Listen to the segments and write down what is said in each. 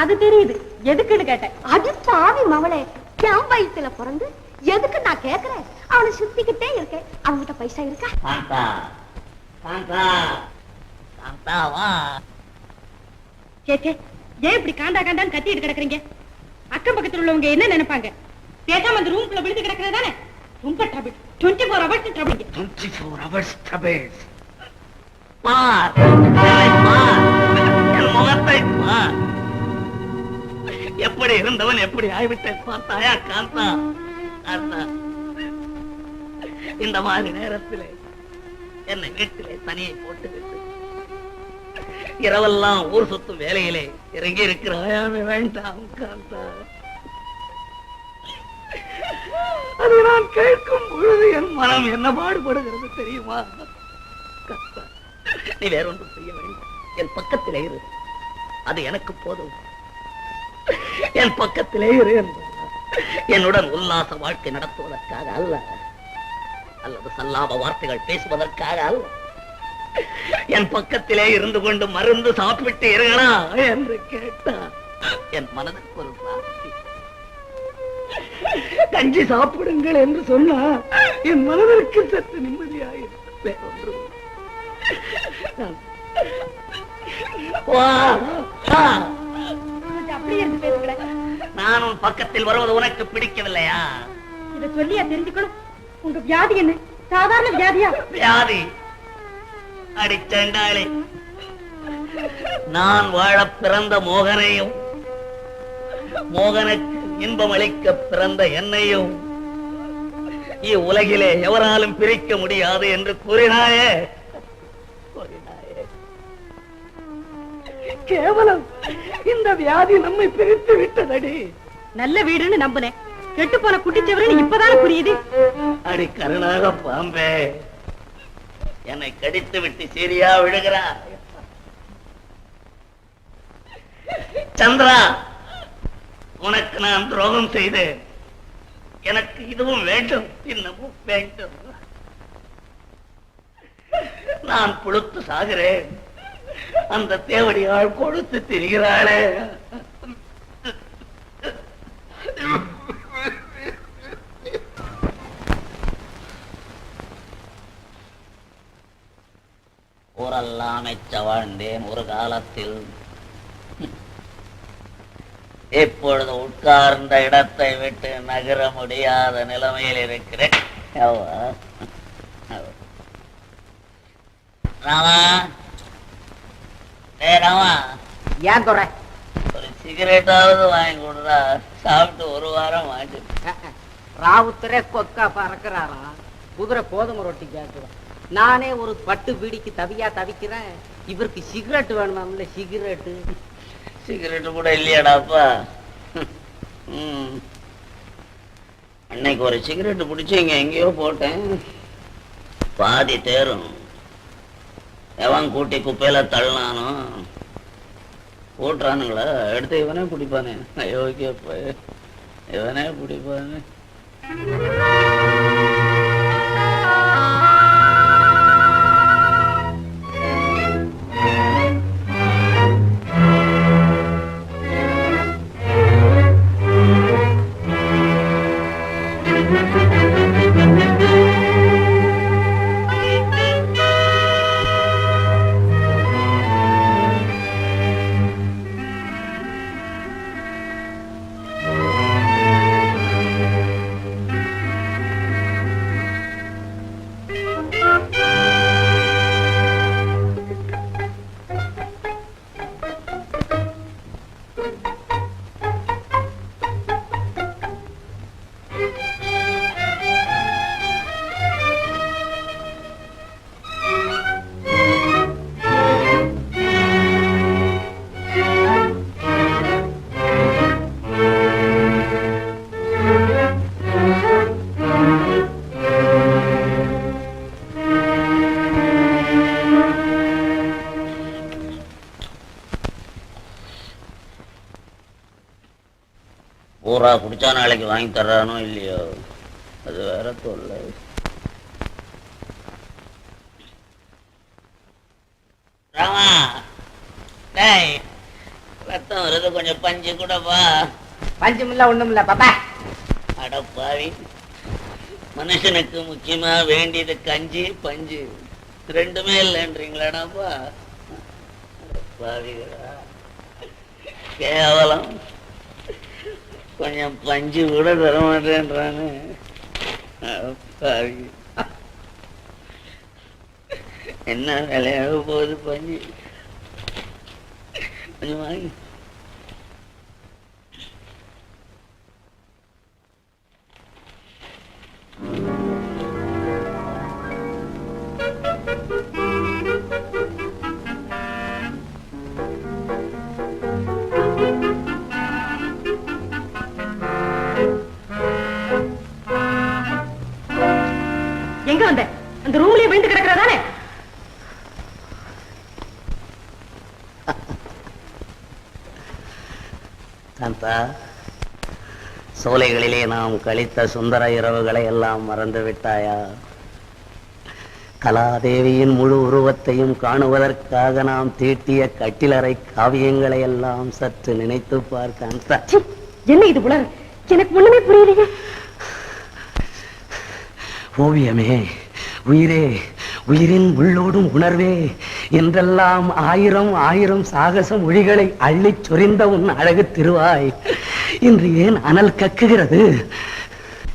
அது தெரியுது. எதுக்குன்னு கேட்டேன். அது பாவி மவளே என் வயித்துல பிறந்து எதுக்கு நான் கேக்குறேன்? அவனை சுத்திக்கிட்டே இருக்கேன். அவன்கிட்ட பைசா இருக்கா? காந்தா காந்தா காந்தா வா. சே சே ஏன் இப்படி காண்டா காண்டான்னு கத்திட்டு கிடக்குறீங்க? அக்கம் பக்கத்துல உள்ளவங்க என்ன நினைப்பாங்க? பேசாம அந்த ரூம்குள்ள விழுந்து கிடக்குறது தானே? ரொம்ப trouble twenty four hours trouble twenty four hours troubles பார் பார் முகத்தை பார் எப்படி இருந்தவன் எப்படி ஆய்விட்டேன் பார்த்தாயா காந்தா? காந்தா. இந்த மாதிரி நேரத்தில் என்னை வீட்டிலே தனியை போட்டு விட்டு இரவெல்லாம் ஊர் சுத்தும் வேலையிலே இறங்கி இருக்கிறாயாமே வேண்டாம் காந்தா. அதை நான் கேட்கும் பொழுது என் மனம் என்ன பாடுபடுகிறது தெரியுமா? நீ வேற ஒன்றும் செய்ய வேண்டாம். என் பக்கத்திலே இரு. அது எனக்கு போதும். என் பக்கத்திலே இரு என்னுடன் உல்லாச வாழ்க்கை நடத்துவதற்காக அல்ல. அல்லது சல்லாப வார்த்தைகள் பேசுவதற்காக அல்ல. என் பக்கத்திலே இருந்து கொண்டு மருந்து சாப்பிட்டு இருங்களா என்று கேட்டார். என் மனதுக்கு ஒரு சாட்சி கஞ்சி சாப்பிடுங்கள் என்று சொன்னா என் மனதிற்கு சற்று நிம்மதியாயிருக்கும் உன் பக்கத்தில் வருவது உனக்கு பிடிக்கவில்லையா? இத சொல்லியா தெரிஞ்சுக்கணும்? உங்க வியாதி என்ன? சாதாரண வியாதியா? வியாதி. அடிச்சண்டாளே நான் வாழ பிறந்த மோகனையும் மோகனுக்கு இன்பம் அளிக்க பிறந்த என்னையும் இவ்வுலகிலே எவராலும் பிரிக்க முடியாது என்று கூறினாயே. கூறினாயே. கேவலம். இந்த வியாதி நம்மை பிரித்து விட்டதடி. நல்ல வீடுன்னு நம்புனேன். கெட்டு போன குட்டிச்சவரன்னு இப்பதான புரியுது? அடி கருணாக பாம்பே. என்னை கடித்து விட்டு சரியா விழுகிறா சந்திரா உனக்கு நான் துரோகம் செய்தேன். எனக்கு இதுவும் வேண்டும் இன்னமும் வேண்டும். நான் புழுத்து சாகிறேன். அந்த தேவடியாள் கொடுத்து திரிகிறாளே. ஊரெல்லாம் வாழ்ந்தேன் ஒரு காலத்தில். இப்பொழுது உட்கார்ந்த இடத்தை விட்டு நகர முடியாத நிலைமையில் இருக்கிறேன். ராமா. ஏ ராமா. ஏன் துறை ஒரு சிகரெட்டாவது வாங்கி கொடுறா சாப்பிட்டு ஒரு வாரம் ஆச்சு. ராவுத்தரே கொக்கா பறக்கிறாராம் குதிரை கோதுமை ரொட்டி கேட்குறோம் நானே ஒரு பட்டு பீடிக்கு தவியா தவிக்கிறேன். இவருக்கு சிகரெட் வேணுமாம்ல சிகரெட்டு. சிகரெட் கூட இல்லையாடாப்பா? அன்னைக்கு ஒரு சிகரெட் பிடிச்சி இங்க எங்கேயோ போட்டேன். பாதி தேரும். எவன் கூட்டி குப்பையில தள்ளானோ போட்டுறானுங்களா? எடுத்து இவனே பிடிப்பானே அயோக்கியப்பா இவனே பிடிப்பானே வாங்கி தர்றானோ இல்லையோ அது வேற தொல்லை. ராமா டேய் ரத்தம் வருது கொஞ்சம் பஞ்சு கூடப்பா பஞ்சம் இல்ல ஒண்ணும் இல்ல பாப்பா. அடப்பாவி மனுஷனுக்கு முக்கியமா வேண்டியது கஞ்சி பஞ்சு. ரெண்டுமே இல்லைன்றீங்களாடாப்பா அடப்பாவிகளா கேவலம். கொஞ்சம் பஞ்சு கூட தர மாட்டேன்றானு. என்ன விளையாட போகுது பஞ்சு? கொஞ்சம் வாங்கி. சாந்தா சோலைகளிலே நாம் கழித்த சுந்தர இரவுகளை எல்லாம் மறந்து விட்டாயா கலாதேவியின் முழு உருவத்தையும் காணுவதற்காக நாம் தீட்டிய கட்டிலறை காவியங்களை எல்லாம் சற்று நினைத்து பார் காந்தா ச்சீ, என்ன இது புலர் எனக்கு ஒண்ணுமே புரியலையே. ஓவியமே உயிரே உயிரின் உள்ளோடும் உணர்வே. என்றெல்லாம் ஆயிரம் ஆயிரம் சாகச மொழிகளை அள்ளிச் சொரிந்த உன் அழகு திருவாய். இன்று ஏன் அனல் கக்குகிறது?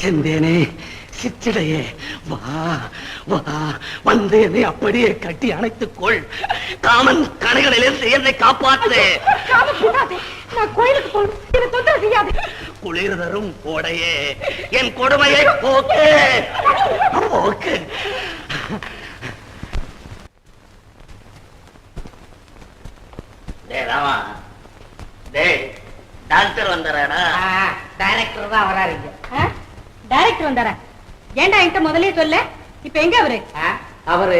செந்தேனே சிற்றிடையே வா வா வந்து என்னை அப்படியே கட்டி அணைத்துக் கொள். காமன் கணைகளிலிருந்து என்னை செய்யாது. குளிர் தரும் கோடையே என் கொடுமையை போக்கு. போக்கு டேய் ராமா டேய் டாக்டர் வந்தாராடா. டைரக்டர் தான் வராருங்க டைரக்டர் வந்தாரா? ஏன்டா என்கிட்ட முதல்லயே சொல்ல? இப்ப எங்க அவரு? அவரு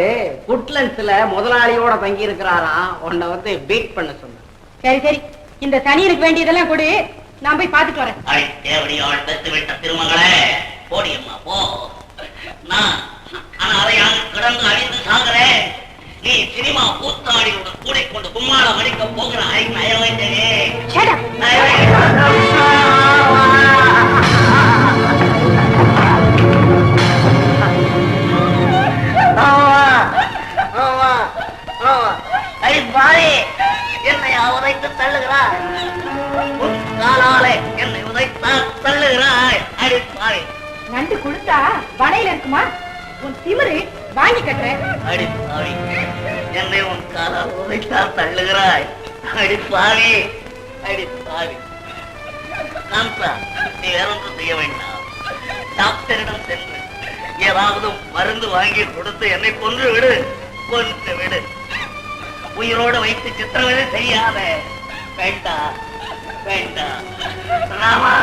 புட்லண்ட்ஸ்ல முதலாளியோட தங்கி இருக்கிறாராம் உன்னை வந்து பீட் பண்ண சொன்னார். சரி சரி. இந்த சனியனுக்கு வேண்டியதெல்லாம் கொடு. நான் போய் பாத்துட்டு வரேன். தேவடியால் பெத்து விட்ட திருமகளே. போடியம்மா போ. நான் அனாதையாக கிடந்து அழிந்து சாகிறேன். நீ சினிமா கூத்தாடியுடன் கூட கொண்டு கும்மாளம் அடிக்க போகிற ஐ நயவைத்தே Shut up. என்னை உதைத்து தள்ளுகிறாய். உன் காலாலே என்னை உதைத்தான் தள்ளுகிறாய். அடி பாவி. நண்டு கொடுத்தா வலையில இருக்குமா? உன் திமிரு வாங்கி கட்டுறேன். அடி பாவி. தள்ளுகிறாய். அடி பாவி அடி பாவி காந்தா நீ வேற செய்ய வேண்டாம். டாக்டரிடம் சென்று ஏதாவது மருந்து வாங்கி கொடுத்து என்னை கொன்று விடு கொன்று விடு. உயிரோடு வைத்து சித்திரவதை செய்யாத. வேண்டாம் வேண்டாம். ராமா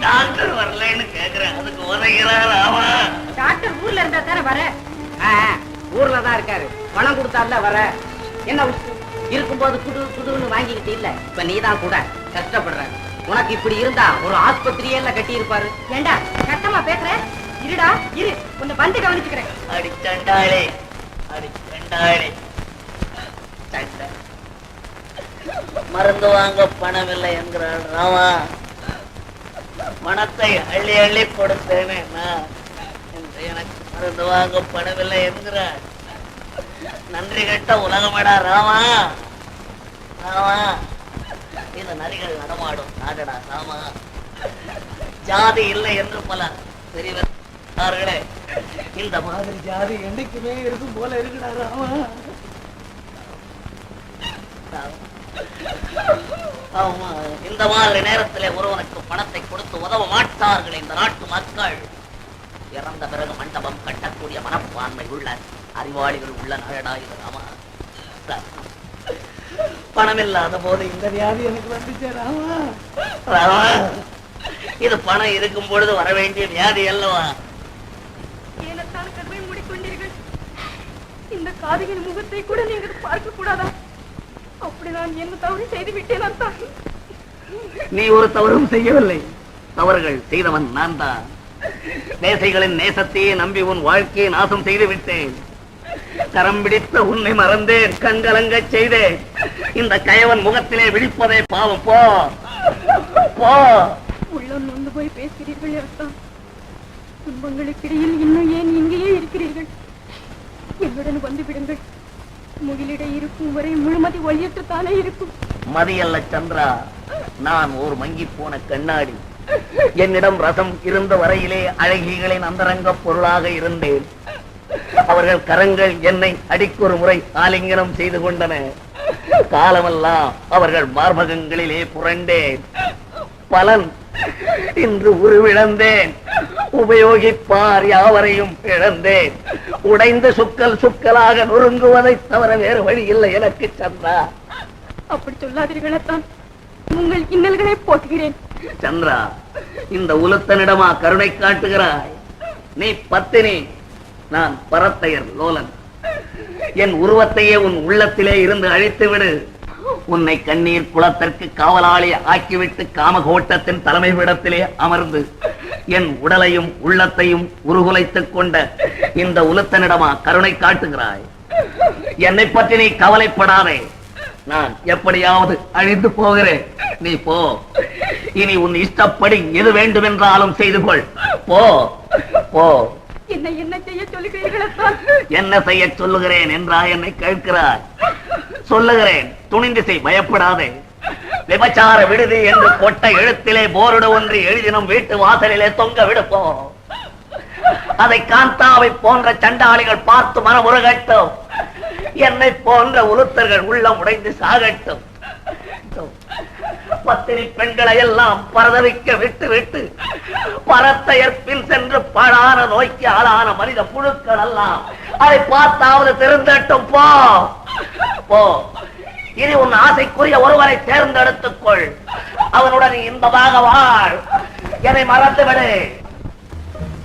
டாக்டர் வரலைன்னு கேக்குறேன். அதுக்கு உதைகிறா ராமா. டாக்டர் ஊர்ல இருந்தா தானே வர? ஆ, ஊர்ல தான் இருக்காரு. பணம் கொடுத்தால வர. என்ன இருக்கும்போது குடு குடுன்னு வாங்கிக்கிட்டு இல்ல. இப்ப நீதான் கூட கஷ்டப்படுற. உனக்கு இப்படி இருந்தா ஒரு ஆஸ்பத்திரியே இல்ல கட்டி இருப்பாரு ஏண்டா சத்தமா பேசுற? இருடா இரு. உன்னை வந்து கவனிச்சுக்கிறேன். அடிச்சண்டாளே அடிச்சண்டாளே. சண்டை மருந்து வாங்க பணம் இல்லை என்கிறாள் ராமா. பணத்தை அள்ளி அள்ளி கொடுத்தேனே நான் எனக்கு மருந்து வாங்க பணம் இல்லை என்கிறாள் நன்றி கட்ட உலகமடா ராமா. ராமா இந்த நரிகள் நடமாடும். நாடடா ராமா. ஜாதி இல்லை என்று பல பெரியவர்களே இந்த மாதிரி ஜாதி என்னைக்குமே இருக்கும் போல இருக்குடா ராமா. ஆமா இந்த மாதிரி நேரத்திலே ஒருவனுக்கு பணத்தை கொடுத்து உதவ மாட்டார்கள் இந்த நாட்டு மக்கள். இறந்த பிறகு மண்டபம் கட்டக்கூடிய மனப்பான்மை உள்ள அறிவாளிகள் உள்ள நாடா இது ராமா. பணம் இல்லாத போது இந்த வியாதி எனக்கு வந்துச்சே ராமா. ராமா இது பணம் இருக்கும் பொழுது வர வேண்டிய வியாதி அல்லவா? ஏனத்தான் கண்மை மூடிக்கொண்டீர்கள். இந்த காதியின் முகத்தை கூட நீங்கள் பார்க்க கூடாதா? அப்படி நான் என்ன தவறு செய்து விட்டேன் அத்தான் நீ ஒரு தவறும் செய்யவில்லை. தவறுகள் செய்தவன் நான் தான் நேசைகளின் நேசத்தையே நம்பி உன் வாழ்க்கையை நாசம் செய்து விட்டேன். கரம் பிடித்த உன்னை மறந்தேன். கண்கலங்க செய்தேன். இந்த கயவன் முகத்திலே விழிப்பதே பாவம். போ. போ. உள்ளம் நொந்து போய் பேசுகிறீர்கள் அர்த்தம் துன்பங்களுக்கிடையில் இன்னும் ஏன் இங்கேயே இருக்கிறீர்கள்? என்னுடன் வந்து விடுங்கள். முகிலிடை இருக்கும் வரை முழுமதி ஒளியற்றுத்தானே இருக்கும். மதியல்ல சந்திரா நான் ஒரு மங்கி போன கண்ணாடி. என்னிடம் ரசம் இருந்த வரையிலே அழகிகளின் அந்தரங்க பொருளாக இருந்தேன். அவர்கள் கரங்கள் என்னை அடிக்கொரு முறை ஆலிங்கனம் செய்து கொண்டன. காலமெல்லாம் அவர்கள் மார்பகங்களிலே புரண்டேன். பலன் இன்று உருவிழந்தேன். உபயோகிப்பார் யாவரையும் இழந்தேன். உடைந்த சுக்கல் சுக்கலாக நொறுங்குவதைத் தவிர வேறு வழி இல்லை எனக்கு சந்திரா அப்படி சொல்லாதீர்களத்தான். உங்கள் இன்னல்களை போற்றுகிறேன். சந்திரா இந்த உலுத்தனிடமா கருணை காட்டுகிறாய்? நீ பத்தினி நான் பரத்தையர் லோலன். என் உருவத்தையே உன் உள்ளத்திலே இருந்து அழித்து விடு உன்னை கண்ணீர் குளத்திற்கு காவலாளி ஆக்கிவிட்டு காமகோட்டத்தின் தலைமை பீடத்திலே அமர்ந்து என் உடலையும் உள்ளத்தையும் உருகுலைத்துக் கொண்ட இந்த உலத்தனிடமா கருணை காட்டுகிறாய். என்னை பற்றி நீ கவலைப்படாதே. நான் எப்படியாவது அழிந்து போகிறேன். நீ போ. இனி உன் இஷ்டப்படி எது வேண்டுமென்றாலும் செய்து கொள். போ. போ. என்ன என்ன செய்ய சொல்லுகிறீர்கள் என்ன செய்ய சொல்லுகிறேன் என்றா என்னை கேட்கிறார் சொல்லுகிறேன். துணிந்து செய் பயப்படாதே. விபச்சார விடுதி என்று கொட்ட எழுத்திலே போர்டு ஒன்று எழுதினும் வீட்டு வாசலிலே தொங்க விடுப்போம் அதை காந்தாவை போன்ற சண்டாளிகள் பார்த்து மனமுருகட்டும். என்னை போன்ற உளுத்தர்கள் உள்ளம் உடைந்து சாகட்டும். பத்தினி பெண்களை எல்லாம் பரதவிக்க விட்டு விட்டு பரத்தையற்பில் சென்று பழான நோய்க்கு ஆளான மனித புழுக்கள் எல்லாம் அதை பார்த்தாவது திருந்தட்டும் போ. போ. இனி உன் ஆசைக்குரிய ஒருவரை தேர்ந்தெடுத்துக் கொள். அவனுடன் இந்த இன்பமாக வாழ். என்னை மறந்துவிடு.